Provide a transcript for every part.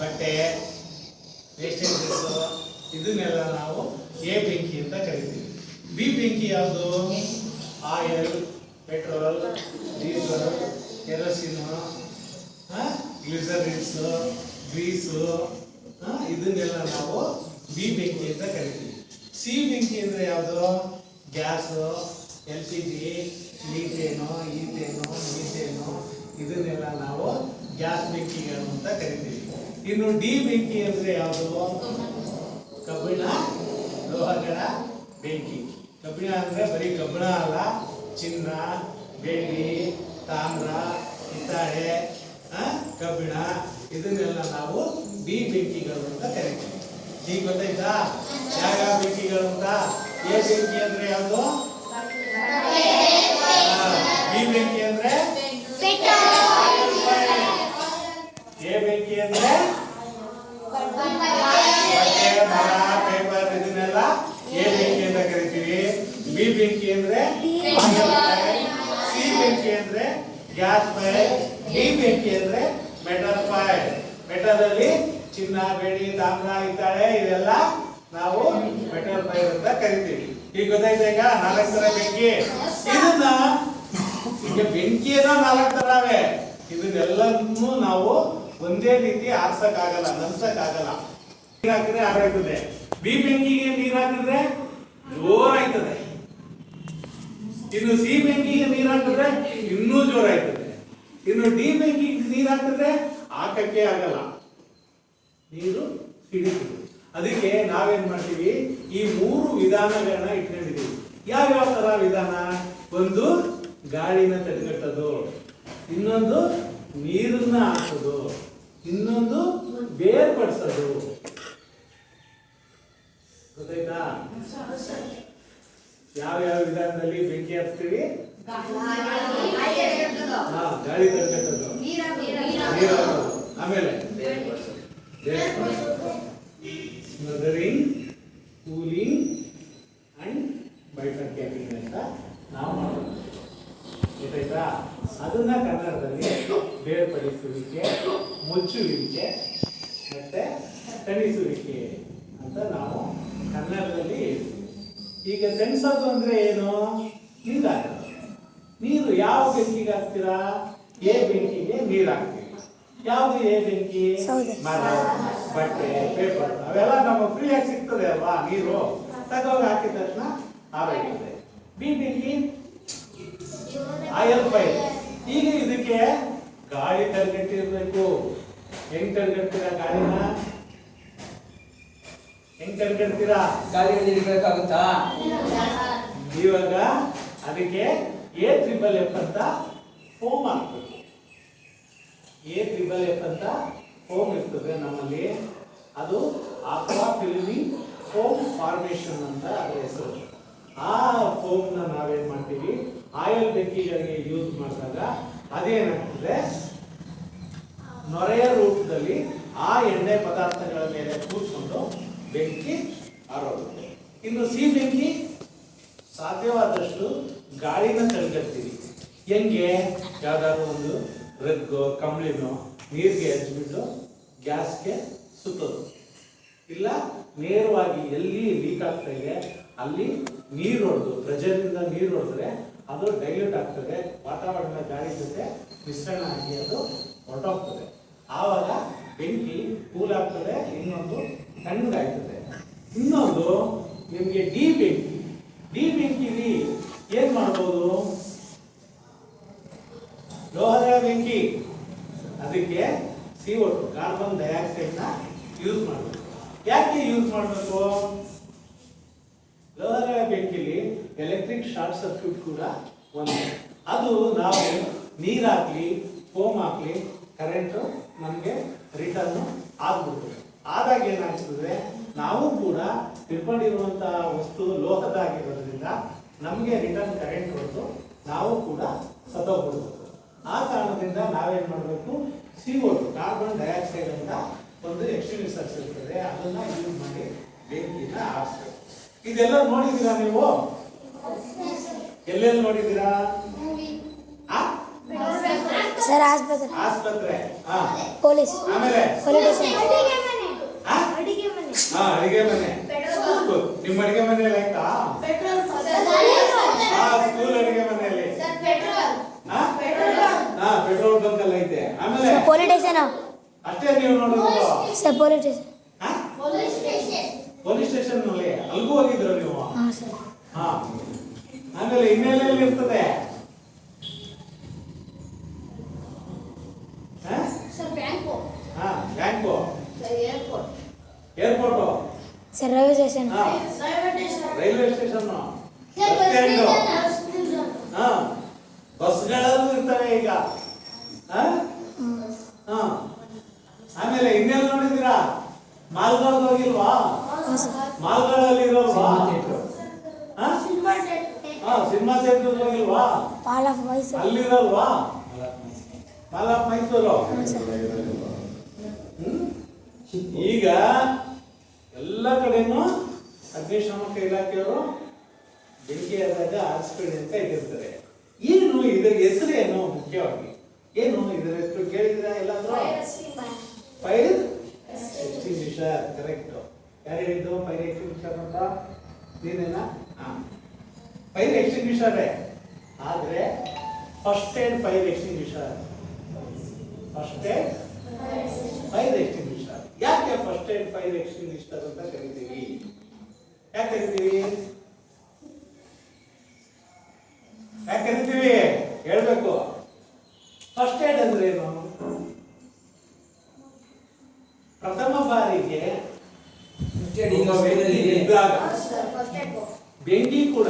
ಬಟ್ಟೆ ವೇಸ್ಟೇಜಸ್ ಇದನ್ನೆಲ್ಲ ನಾವು ಎ ಬೆಂಕಿ ಅಂತ ಕರಿತೀವಿ. ಬಿ ಬೆಂಕಿ ಯಾವುದು? Oil, petrol, diesel, kerosene glycerins grease ಇದನ್ನೆಲ್ಲ ನಾವು ಬಿ ಬೆಂಕಿ ಅಂತ ಕರಿತೀವಿ. ಸಿ ಬೆಂಕಿ ಅಂದರೆ ಯಾವುದು? Gas, L P G, methane, ethane, methane, ಇದನ್ನೆಲ್ಲ ನಾವು ಗ್ಯಾಸ್ ಬೆಂಕಿಗಳು ಅಂತ ಕರಿತೀವಿ. ಇನ್ನು ಡಿ ಬೆಂಕಿ ಅಂದ್ರೆ ಯಾವುದು? ಕಬ್ಬಿಣ ಲೋಹಗಳ ಬೆಂಕಿ. ಕಬ್ಬಿಣ ಅಂದ್ರೆ ಬರೀ ಕಬ್ಬಿಣ ಅಲ್ಲ ಚಿನ್ನ ಬೆಳ್ಳಿ ತಾಮ್ರ ಹಿತ್ತಾಳೆ ಕಬ್ಬಿಣ. ಇದನ್ನೆಲ್ಲ ನಾವು ಡಿ ಬೆಂಕಿಗಳು ಅಂತ ಕರಿತೀವಿ. ಈಗ ಗೊತ್ತಾಯ್ತಾ? ಯಾವ ಬೆಂಕಿಗಳು ಅಂತ? ಎ ಬೆಂಕಿ ಅಂದ್ರೆ ಯಾವುದು? ಬೆಂಕಿ ಅಂದ್ರೆ ಸಿ ಬೆಂಕಿ ಅಂದ್ರೆ ಗ್ಯಾಸ್ ಫೈರ್ ಡಿ ಬೆಂಕಿ ಅಂದ್ರೆ ಮೆಟಲ್ ಫೈರ್. ಮೆಟಲ್ ಚಿನ್ನ, ಬೆಳ್ಳಿ, ತಾಮ್ರ ಇದ್ದಾಳೆ. ಇದೆಲ್ಲ ನಾವು ಮೆಟಲ್ ಫೈರ್ ಅಂತ ಕರಿತೀವಿ. ಈಗ ಗೊತ್ತಾಯ್ತಾ ಈಗ? ನಾಲ್ಕು ತರ ಬೆಂಕಿ. ಇದನ್ನ ಈಗ ಬೆಂಕಿಯನ್ನ ನಾಲ್ಕು ತರವೇ. ಇದನ್ನೆಲ್ಲನೂ ನಾವು ಒಂದೇ ರೀತಿ ಆರ್ಸಕ್ಕಾಗಲ್ಲ ನನ್ಸಕ್ಕಾಗಲ್ಲ ನೀರ್ ಹಾಕಿದ್ರೆ ಆರಾಗ್ತದೆ ಬಿ ಬೆಂಕಿಗೆ ನೀರ್ ಹಾಕಿದ್ರೆ ಜೋರಾಯ್ತದೆ ಇನ್ನು ಸಿ ಬೆಂಕಿಗೆ ನೀರು ಹಾಕಿದ್ರೆ ಇನ್ನೂ ಜೋರಾಯ್ತದೆ. ಇನ್ನು ಡಿ ಬೆಂಕಿಗೆ ನೀರು ಹಾಕಿದ್ರೆ ಹಾಕಕ್ಕೆ ಆಗಲ್ಲ. ನೀರು ಹಿಡಿತದೆ ಅದಕ್ಕೆ ನಾವೇನ್ ಮಾಡ್ತೀವಿ? ಈ ಮೂರು ವಿಧಾನಗಳನ್ನ ಇಟ್ಕೊಂಡಿದ್ದೀವಿ. ಯಾವ್ಯಾವ ತರ ವಿಧಾನ? ಒಂದು ಗಾಳಿನ ತಡೆಗಟ್ಟೋದು, ಇನ್ನೊಂದು ನೀರನ್ನ ಹಾಕೋದು, ಇನ್ನೊಂದು ಬೇರ್ಪಡಿಸೋದು. ಗೊತ್ತಾಯ್ತಾ? ಯಾವ್ಯಾವ ವಿಧಾನದಲ್ಲಿ ಬೆಂಕಿ ಹಚ್ತೀವಿ ಗಾಳಿ ತಡೆಗಟ್ಟೋದು ನೀರು. ಆಮೇಲೆ? ಸ್ಮದರಿಂಗ್ ಕೂಲಿಂಗ್ ಅಂಡ್ ಬೈಟರ್ ಕ್ಯಾಪಿಂಗ್ ಅಂತ ನಾವು ಮಾಡೋದು. ಗೊತ್ತಾಯ್ತಾ? ಅದನ್ನ ಕನ್ನಡದಲ್ಲಿ ಬೇರ್ಪಡಿಸುವಿಕೆ, ಮುಚ್ಚುವಿಕೆ ಮತ್ತೆ ತಣಿಸುವಿಕೆ ಅಂತ ನಾವು ಕನ್ನಡದಲ್ಲಿ ಈಗ ತಣಿಸೋದು ಅಂದ್ರೆ ಏನು? ನೀರು ನೀರು ಯಾವ ಬೆಂಕಿಗೆ ಹಾಕ್ತೀರಾ? ಎ ಬೆಂಕಿಗೆ ನೀರು ಹಾಕ್ತೀವಿ. ಯಾವುದು ಎ ಬೆಂಕಿ? ಮರ ಬಟ್ಟೆ ಪೇಪರ್. ಅವೆಲ್ಲ ನಮಗೆ ಫ್ರೀ ಆಗಿ ಸಿಗ್ತದೆ ಅಲ್ವಾ? ನೀರು. ತಗೋಗಿ ಹಾಕಿದ ತಕ್ಷಣ ಆರೋಗ್ಯತೆ ಬಿ ಬೆಂಕಿ? ಆಯಲ್ ಫೈಲ್ ಈಗ ಇದಕ್ಕೆ ಗಾಳಿ ತಡೆಗಟ್ಟಿರ್ಬೇಕು ಹೆಂಗ್ ತಡೆಗಟ್ತೀರಾ ಗಾಳಿನ? ಹೆಂಗ್ ತಡೆಗಟ್ತೀರಾ ಗಾಳಿಯಲ್ಲಿ ಇರ್ಬೇಕಾಗುತ್ತಾ ಇವಾಗ ಅದಕ್ಕೆ ಎ ತ್ರಿಬಲ್ ಎಫ್ ಅಂತ ಫೋಮ್ ಹಾಕ್ಬೇಕು. ಎ ತ್ರಿಬಲ್ ಎಫ್ ಅಂತ ಫೋಮ್ ಇರ್ತದೆ ನಮ್ಮಲ್ಲಿ. ಅದು ಆಕ್ವಾ ಫಿಲ್ಮಿಂಗ್ ಫೋಮ್ ಫಾರ್ಮೇಶನ್ ಅಂತ ಅದರ ಹೆಸರು. ಆ ಫೋಮ್ನ ನಾವೇನು ಮಾಡ್ತೀವಿ? ಆಯಿಲ್ ಬೆಕ್ಕಿಗಳಿಗೆ ಯೂಸ್ ಮಾಡಿದಾಗ ಅದೇನಾಗ್ತದೆ? ನೊರೆಯ ರೂಪದಲ್ಲಿ ಆ ಎಣ್ಣೆ ಪದಾರ್ಥಗಳ ಮೇಲೆ ಕೂತ್ಕೊಂಡು ಬೆಂಕಿ ಆರೋಗುತ್ತೆ ಇನ್ನು ಸಿಹಿ ಬೆಂಕಿ ಸಾಧ್ಯವಾದಷ್ಟು ಗಾಳಿನ ತಡೆಗಟ್ತೀವಿ. ಹೆಂಗೆ? ಯಾವ್ದಾದ್ರು ಒಂದು ರಗ್ಗೋ, ಕಂಬಳಿನೋ ನೀರಿಗೆ ಹಚ್ಚಿಬಿಟ್ಟು ಗ್ಯಾಸ್ಗೆ ಸುತ್ತೋದು. ಇಲ್ಲ ನೇರವಾಗಿ ಎಲ್ಲಿ ಲೀಕ್ ಆಗ್ತಾ ಅಲ್ಲಿ ನೀರು ಹೊಡೆದು ಪ್ರೆಷರಿಂದ ನೀರು ಹೊಡೆದ್ರೆ ಅದು ಡೈಲ್ಯೂಟ್ ಆಗ್ತದೆ, ವಾತಾವರಣದ ಗಾಳಿ ಜೊತೆ ಮಿಶ್ರಣ ಆಗಿ ಅದು ಹೊರಟೋಗ್ತದೆ. ಆವಾಗ ಬೆಂಕಿ ಕೂಲ್ ಆಗ್ತದೆ, ಇನ್ನೊಂದು ತಣ್ಣಗಾಯ್ತದೆ. ಇನ್ನೊಂದು, ನಿಮಗೆ ಡಿ ಬೆಂಕಿ ಡಿ ಬೆಂಕಿಲಿ ಏನ್ ಮಾಡ್ಬೋದು? ಲೋಹದ ಬೆಂಕಿ. ಅದಕ್ಕೆ ಸಿ ಒಟ್ಟು ಕಾರ್ಬನ್ ಡೈಆಕ್ಸೈಡ್ನ ಯೂಸ್ ಮಾಡಬೇಕು. ಯಾಕೆ ಯೂಸ್ ಮಾಡಬೇಕು? ಲೋಹದ ಬೆಂಕಿಲಿ ಎಲೆಕ್ಟ್ರಿಕ್ ಶಾರ್ಟ್ ಸರ್ಕ್ಯೂಟ್ ಕೂಡ ಒಂದು. ಅದು ನಾವು ನೀರಾಗ್ಲಿ ಫೋಮ್ ಹಾಕಲಿ ಕರೆಂಟ್ ನಮಗೆ ರಿಟರ್ನ್ ಆಗ್ಬಿಡ್ತದೆ. ಆದಾಗ ಏನಾಗ್ತದೆ? ನಾವು ಕೂಡ ತಿಳ್ಕೊಂಡಿರುವಂತಹ ವಸ್ತು ಲೋಹದಾಗಿರೋದ್ರಿಂದ ನಮಗೆ ರಿಟರ್ನ್ ಕರೆಂಟ್ ಬಂದು ನಾವು ಕೂಡ ಸತ್ತೋಗ್ಬಿಡ್ಬೇಕು ಆ ಕಾರಣದಿಂದ ನಾವೇನ್ ಮಾಡಬೇಕು? ಸಿ ಕಾರ್ಬನ್ ಡೈಆಕ್ಸೈಡ್ ಅಂತ ಒಂದು ಎಕ್ಸ್ಟ್ರೀಮಿಸರ್ಸ್ ಇರ್ತದೆ. ಅದನ್ನ ಯೂಸ್ ಮಾಡಿ ಬೆಂಕಿನ ಆರಿಸ್ಬೇಕು ಇದೆಲ್ಲ ನೋಡಿದ್ದೀರಾ ನೀವು? ಎಲ್ಲೆಲ್ಲಿ ನೋಡಿದ್ದೀರಾ? ಆಸ್ಪತ್ರೆ. ಆಸ್ಪತ್ರೆ. ಹಾ ಪೊಲೀಸ್. ಆಮೇಲೆ? ಹಾ ಅಡಿಗೆ ಮನೆ. ಸ್ಕೂಲ್. ನಿಮ್ಮ ಅಡಿಗೆ ಮನೆಯಲ್ಲಿ ಆಯ್ತಾ? ಹಾ ಸ್ಕೂಲ್ ಅಡಿಗೆ ಮನೆಯಲ್ಲಿ. ಹಾ? ಹಾ ಪೆಟ್ರೋಲ್ ಬಂಕ್ ಅಲ್ಲಿ ಐತೆ. ಆಮೇಲೆ? ಸ್ಟೇಷನ್. ಅಷ್ಟೇ ನೀವು ನೋಡೋದು. ಸರ್ ಪೊಲೀಸ್ ಹಾ? Police station. ಅಲ್ಲಿ ಅಲ್ಗೂ ಹೋಗಿದ್ರು ನೀವು? ಹಾಂ ಸರ್. ಹಾ. ಆಮೇಲೆ ಇನ್ನೆಲ್ಲೆಲ್ಲಿ ಇರ್ತದೆ ಹಾ? ಹಾ bank airport sir railway station. Railway station ಹಾ. ಬಸ್ಗಳಲ್ಲೂ ಇರ್ತವೆ ಈಗ. ಹಾ? ಹಾ. ಆಮೇಲೆ ಇನ್ನೆಲ್ಲ ನೋಡಿದ್ದೀರಾ? ಮಾಲ್ಗಾರ್ಗ್ ಹೋಗಿಲ್ವಾ? ಮಾಲ್ಗಳಲ್ಲಿ ಇರೋಲ್ವಾ? Cinema theatre. ಹೋಗಿಲ್ವಾ ಪಾಲ್ ಆಫ್ ಅಲ್ಲಿ ಅಲ್ಲಿರಲ್ವಾ? ಮಾಲ್ ಆಫ್ ಮೈಸೂರು ಈಗ ಎಲ್ಲ ಕಡೆನೂ ಅಗ್ನಿಶಾಮಕ ಇಲಾಖೆಯವರು ಬೆಂಕಿ ಆದಾಗ ಆರಿಸ್ಬೇಡಿ ಅಂತ ಇದ್ದಿರ್ತಾರೆ ಏನು ಇದರ ಹೆಸರೇನು ಮುಖ್ಯವಾಗಿ? ಏನು ಇದರ ಹೆಸರು ಕೇಳಿದ್ರೆ ಎಲ್ಲಾದ್ರೂ? ಫೈರ್ ಎಕ್ಸ್ಟಿಂಗ್ವಿಷರ್ ಕರೆಕ್ಟ್ ಯಾರು ಹೇಳಿದ್ದು? ಫೈರ್ ಎಕ್ಸ್ಟಿಂಗ್ವಿಷರ್ ಅಂತ? ನೀನೇನಾ? ಹಾ. ಫೈರ್ ಎಕ್ಸ್ಟಿಂಗ್ವಿಷರೇ ಆದ್ರೆ ಫಸ್ಟ್ ಏನ್ ಫೈರ್ ಎಕ್ಸ್ಟಿಂಗ್ವಿಷರ್ ಫಸ್ಟ್ ಏನ್ ಫೈರ್ ಎಕ್ಸ್ಟಿಂಗ್ವಿಷರ್ ಯಾಕೆ ಫಸ್ಟ್ ಏಡ್ ಫೈರ್ ಎಕ್ಸ್ಟಿಂಗ್ವಿಷರ್ ಅಂತ ಕರಿತೀವಿ ಯಾಕೆ ಕರಿತೀವಿ ಯಾಕೆ ಕರಿತೀವಿ ಹೇಳ್ಬೇಕು. ಫಸ್ಟ್ ಏಡ್ ಅಂದ್ರೆ ಏನು? ಪ್ರಥಮ ಬಾರಿಗೆ ಬೆಂಕಿ ಕೂಡ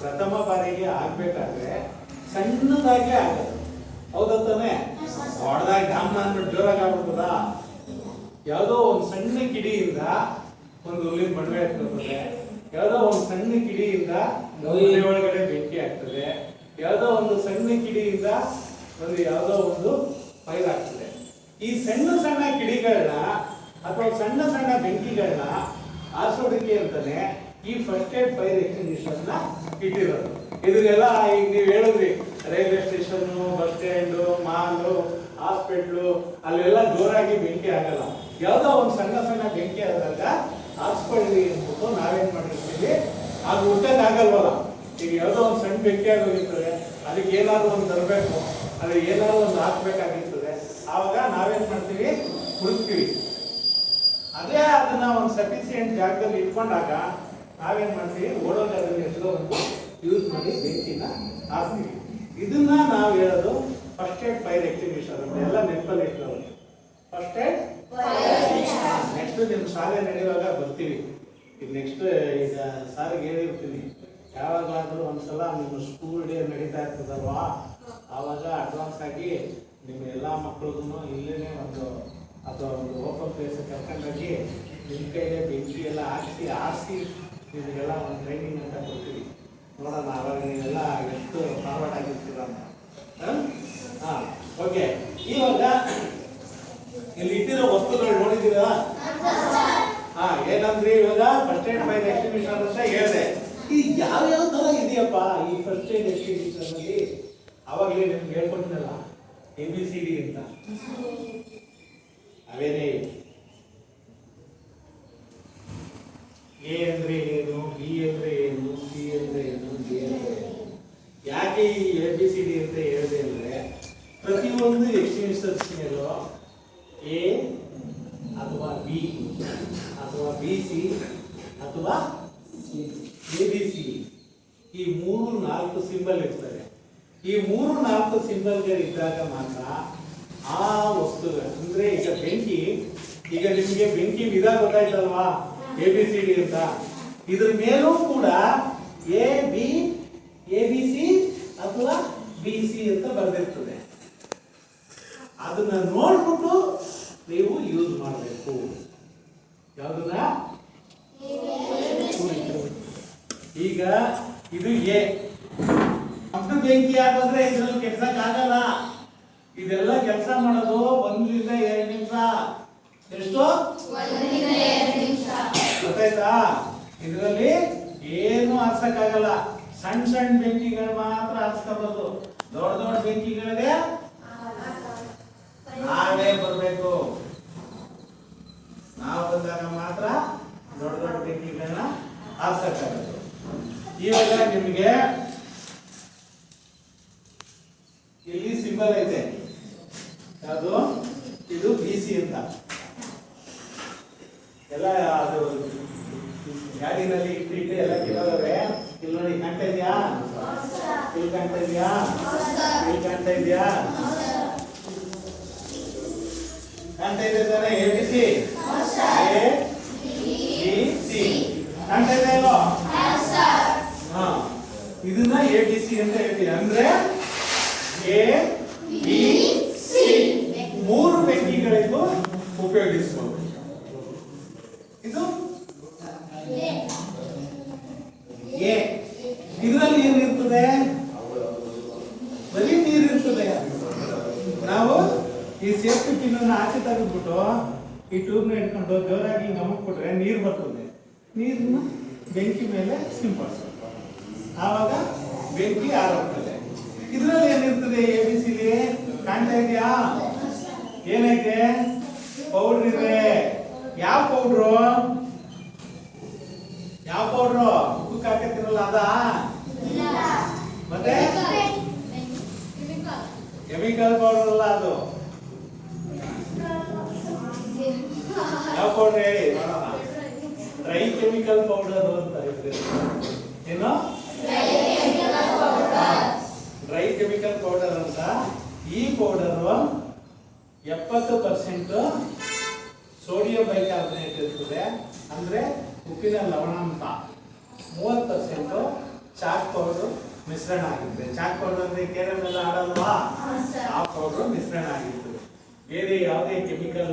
ಪ್ರಥಮ ಬಾರಿಗೆ ಆಗ್ಬೇಕಾದ್ರೆ ಸಣ್ಣದಾಗಿ ಆಗದು ಹೌದಾ ತಾನೆ? ದೊಡ್ಡದಾಗಿ ಢಮ್ಮ ಅಂದ್ಬಿಟ್ಟು ಜೋರಾಗಿ ಆಗ್ಬಿಡ್ತದ? ಯಾವುದೋ ಒಂದು ಸಣ್ಣ ಕಿಡಿಯಿಂದ ಒಂದು ಹುಲ್ಲಿನ ಮಡವೆ ಆಗ್ತದೆ. ಯಾವುದೋ ಒಂದು ಸಣ್ಣ ಕಿಡಿಯಿಂದ ಮನೆ ಒಳಗಡೆ ಬೆಂಕಿ ಆಗ್ತದೆ. ಯಾವುದೋ ಒಂದು ಸಣ್ಣ ಕಿಡಿಯಿಂದ ಒಂದು ಯಾವುದೋ ಒಂದು ಫೈಲ್ ಆಗ್ತದೆ. ಈ ಸಣ್ಣ ಸಣ್ಣ ಕಿಡಿಗಳನ್ನ ಅಥವಾ ಸಣ್ಣ ಸಣ್ಣ ಬೆಂಕಿಗಳನ್ನ ಆಸೋದಕ್ಕೆ ಅಂತಾನೆ ಈ ಫಸ್ಟ್ ಏಡ್ ಫೈರ್ ಎಕ್ಸ್ಟಿಂಗ್ವಿಷರ್ ಇಟ್ಟಿರೋದು. ಇದನ್ನೆಲ್ಲ ಈಗ ನೀವು ಹೇಳಿದ್ರಿ railway station bus stand mall hospital, ಅಲ್ಲೆಲ್ಲ ಜೋರಾಗಿ ಬೆಂಕಿ ಆಗಲ್ಲ ಯಾವುದೋ ಒಂದು ಸಣ್ಣ ಸಣ್ಣ ಬೆಂಕಿ ಆದಾಗ ಹಾಸ್ಪಿಟ್ಲಿ ಅಂದ್ಬಿಟ್ಟು ನಾವೇನ್ ಮಾಡಿರ್ತೀವಿ? ಅದು ಆಗಲ್ವಲ್ಲ. ಈಗ ಯಾವುದೋ ಒಂದು ಸಣ್ಣ ಬೆಂಕಿ ಆಗೋಗಿರ್ತದೆ, ಅದಕ್ಕೆ ಏನಾದ್ರು ಒಂದು ತರಬೇಕು ಅದಕ್ಕೆ ಏನಾದ್ರು ಒಂದು ಹಾಕ್ಬೇಕಾಗಿರ್ತದೆ. ಆವಾಗ ನಾವೇನು ಮಾಡ್ತೀವಿ? ಹುಡುಕ್ತೀವಿ. ಅದೇ ಅದನ್ನ ಒಂದು ಸಫಿಸಿಯೆಂಟ್ ಜಾಗದಲ್ಲಿ ಇಟ್ಕೊಂಡಾಗ ನಾವೇನು ಮಾಡ್ತೀವಿ? ಓಡೋ ಜಾಗದಲ್ಲಿ ಎಷ್ಟೋ ಒಂದು ಯೂಸ್ ಮಾಡಿ ಬೆಂಕಿನ ಹಾಕ್ತೀವಿ. ಇದನ್ನ ನಾವು ಹೇಳೋದು ಫಸ್ಟ್ ಏಡ್ ಫೈರ್ ಎಕ್ಸಿಬಿಷನ್ ಎಲ್ಲ ನೆನಪಲ್ಲಿ ಇಟ್ಕೊಳ್ಳೋದು ಫಸ್ಟ್ ಏಡ್ ನೆಕ್ಸ್ಟ್ ನಿಮ್ಮ ಶಾಲೆ ನಡೆಯುವಾಗ ಬರ್ತೀವಿ. ಈಗ ನೆಕ್ಸ್ಟ್ ಈಗ ಸಾರಿಗೆ ಹೇಳಿರ್ತೀನಿ. ಯಾವಾಗಲಾದರೂ ಒಂದ್ಸಲ ನಿಮ್ಮ ಸ್ಕೂಲ್ ಡೇ ನಡೀತಾ ಇರ್ತದಲ್ವಾ? ಆವಾಗ ಅಡ್ವಾನ್ಸ್ ಆಗಿ ನಿಮ್ಮ ಎಲ್ಲ ಮಕ್ಕಳಿಗೂ ಇಲ್ಲೇ ಒಂದು, ಅಥವಾ ಒಂದು ಓಪನ್ ಪ್ಲೇಸ್ ಕರ್ಕೊಂಡೋಗಿ ನಿಮ್ಮ ಕೈಲೇ ಬೆಂಕಿ ಎಲ್ಲ ಹಾಕಿ ಆರಿಸಿ ನಿಮಗೆಲ್ಲ ಒಂದು ಟ್ರೈನಿಂಗ್ ಅಂತ ಕೊಡ್ತೀವಿ. ನೋಡೋಣ ಅವಾಗ ನೀವೆಲ್ಲ ಎಷ್ಟು ಫಾರ್ವರ್ಡ್ ಆಗಿರ್ತೀರ ಅಂತ. ಓಕೆ ಇವಾಗ ಇಲ್ಲಿ ಇಟ್ಟಿರೋ ವಸ್ತುಗಳು ನೋಡಿದ್ದೀರಾ? ಹಾ, ಏನಂದ್ರಿ ಇವಾಗ? ಫಸ್ಟ್ ಏಡ್ ಫೈರ್ ಎಕ್ಸಿಬಿಷನ್ ಅಂತ ಹೇಳಿದೆ. ಈ ಯಾವ ತರ ಇದೆಯಪ್ಪ ಈ ಫಸ್ಟ್ ಏಡ್ ಎಕ್ಸಿಬಿಷನ್ ಅಲ್ಲಿ? ಅವಾಗಲೇ ನಿಮ್ಗೆ ಹೇಳ್ಕೊಟ್ಟಿನಲ್ಲ ಎ ಬಿ ಸಿ ಡಿ ಅಂತ. ಅವೇನೇ ಎ ಅಂದ್ರೆ ಏನು, ಬಿ ಅಂದ್ರೆ ಏನು, ಸಿ ಅಂದ್ರೆ ಏನು, ಡಿ ಅಂದ್ರೆ ಏನು? ಯಾಕೆ ಈ ಎ ಬಿ ಸಿ ಡಿ ಅಂತ ಹೇಳಿದೆ ಅಂದ್ರೆ ಪ್ರತಿಯೊಂದು ಎಕ್ಸ್ಟಿಂಗ್ವಿಷರ್ಸ್ ಮೇಲೂ ಎ ಅಥವಾ ಬಿ ಅಥವಾ ಬಿ ಸಿ ಅಥವಾ ಎ ಬಿ ಸಿ ಈ ಮೂರು ನಾಲ್ಕು ಸಿಂಬಲ್ ಇರ್ತವೆ ಈ ಮೂರು ನಾಲ್ಕು ಸಿಂಬಲ್ಗಳು ಇದ್ದಾಗ ಮಾತ್ರ ಆ ವಸ್ತುಗಳು, ಅಂದ್ರೆ ಈಗ ಬೆಂಕಿ, ಈಗ ನಿಮಗೆ ಬೆಂಕಿ ವಿಧ ಗೊತ್ತಾಯ್ತಲ್ವಾ? ಎ ಬಿ ಸಿ ಡಿ ಅಂತ. ಇದ್ರ ಮೇಲೂ ಕೂಡ A B A B C ಅಥವಾ ಬಿ ಸಿ ಅಂತ ಬರೆದಿರ್ತದೆ. ಅದನ್ನ ನೋಡ್ಬಿಟ್ಟು ನೀವು ಯೂಸ್ ಮಾಡಬೇಕು. ಯಾವುದನ್ನ ಈಗ ಇದು ಎ. ಅಷ್ಟು ಬೆಂಕಿ ಹಾಕಿದ್ರೆ ಇದ್ರಲ್ಲಿ ಕೆಲಸ ಆಗಲ್ಲ. ಇದೆಲ್ಲ ಕೆಲಸ ಮಾಡೋದು ಒಂದರಿಂದ ಎರಡು ನಿಮಿಷ. ಎಷ್ಟು? ಗೊತ್ತಾಯ್ತಾ? ಇದರಲ್ಲಿ ಏನು ಹಾರ್ಸಕ್ಕಾಗಲ್ಲ ಸಣ್ಣ ಸಣ್ಣ ಬೆಂಕಿಗಳು ಮಾತ್ರ ಆರಿಸ್ಕೋಬಹುದು ದೊಡ್ಡ ದೊಡ್ಡ ಬೆಂಕಿಗಳಿಗೆ ನಾವೇ ಬರಬೇಕು. ನಾವು ಬಂದಾಗ ಮಾತ್ರ ದೊಡ್ಡ ದೊಡ್ಡ ಬೆಂಕಿಗಳನ್ನ ಹಾಕ್ಸಕ್ಕಾಗುತ್ತೆ. ಇವಾಗ ನಿಮಗೆ ಇಲ್ಲಿ ಸಿಂಬಲ್ ಐತೆ. ಅದು ಇದು ಬಿ ಸಿ ಅಂತ. ಎಲ್ಲ ಅದು ಗಾಡಿನಲ್ಲಿ ಇಟ್ಟಿಟ್ಟು ಎಲ್ಲ ಕೇಳೋದವ್ರೆ ಇಲ್ಲಿ ನೋಡಿ ಕಾಣ್ತಾ ಇದೆಯಾ? ಇಲ್ಲಿ ಕಾಣ್ತಾ ಇದೆಯಾ? ಇಲ್ಲಿ ಕಾಣ್ತಾ ಇದೆಯಾ? ಕಾಣ್ತಾ ಇದೆ ತಾನೆ A, B, C? A, B, C. ಅಂತ ಇದೆ ಅಲ್ವಾ? ಹಾ. ಇದನ್ನ ಎ, ಬಿ, ಸಿ ಅಂತ ಹೇಳ್ತೀವಿ. ಅಂದ್ರೆ ಎ, ಬಿ, ಸಿ. ಮೂರು ಬೆಂಕಿಗಳಿಗೂ ಉಪಯೋಗಿಸಬಹುದು ಇದು ಎ ಇದರಲ್ಲಿ ಏನಿರ್ತದೆ ಬರೀ ನೀರಿರ್ತದೆ ನಾವು ಈ ಸೇಫ್ಟಿ ಪಿನ್ ಆಚೆ ತೆಗೆದ್ಬಿಟ್ಟು ಈ ಟ್ಯೂಬ್ನ ಇಟ್ಕೊಂಡು ಜೋರಾಗಿ ಹಿಂಗ್ ಅಮಕ್ಬಿಟ್ರೆ ನೀರು ಬರ್ತದೆ. ನೀರನ್ನ ಬೆಂಕಿ ಮೇಲೆ ಸಿಂಪಡಿಸ್ಬೇಕು ಆವಾಗ ಬೆಂಕಿ ಆರೋಗ್ತದೆ ಇದರಲ್ಲಿ ಏನಿರ್ತದೆ ಎ ಬಿ ಸಿಲಿ ಕಾಣ್ತಾ ಇದೆಯಾ? ಏನೈತೆ? ಪೌಡ್ರ್ ಇದೆ. ಯಾವ ಪೌಡ್ರು ಯಾವ ಪೌಡ್ರು ಉಪ್ಪು ಹಾಕತ್ತಿರಲ್ಲ ಅದಾ? ಮತ್ತೆ? ಕೆಮಿಕಲ್ ಪೌಡರ್ ಅಲ್ಲ ಅದು. ಕೆಮಿಕಲ್ ಪೌಡರ್ ಅಂತ ಇದೆ. ಏನು? ಡ್ರೈ ಕೆಮಿಕಲ್ ಪೌಡರ್ ಅಂತ. ಈ ಪೌಡರ್ ಎಪ್ಪತ್ತು ಪರ್ಸೆಂಟ್ ಸೋಡಿಯಂ ಬೈಕಾರ್ಬನೇಟ್ ಇರ್ತದೆ. ಅಂದ್ರೆ ಉಪ್ಪಿನ ಲವಣಾಂಶ. ಮೂವತ್ತು ಪರ್ಸೆಂಟ್ ಚಾಕ್ ಪೌಡರ್ ಮಿಶ್ರಣ ಆಗಿರ್ತದೆ ಚಾಕ್ ಪೌಡರ್ ಅಂದ್ರೆ ಕೇರಳ ಆಡಲ್ವಾ ಆ ಪೌಡರ್ ಮಿಶ್ರಣ ಆಗಿರ್ತದೆ. ಬೇರೆ ಯಾವುದೇ ಕೆಮಿಕಲ್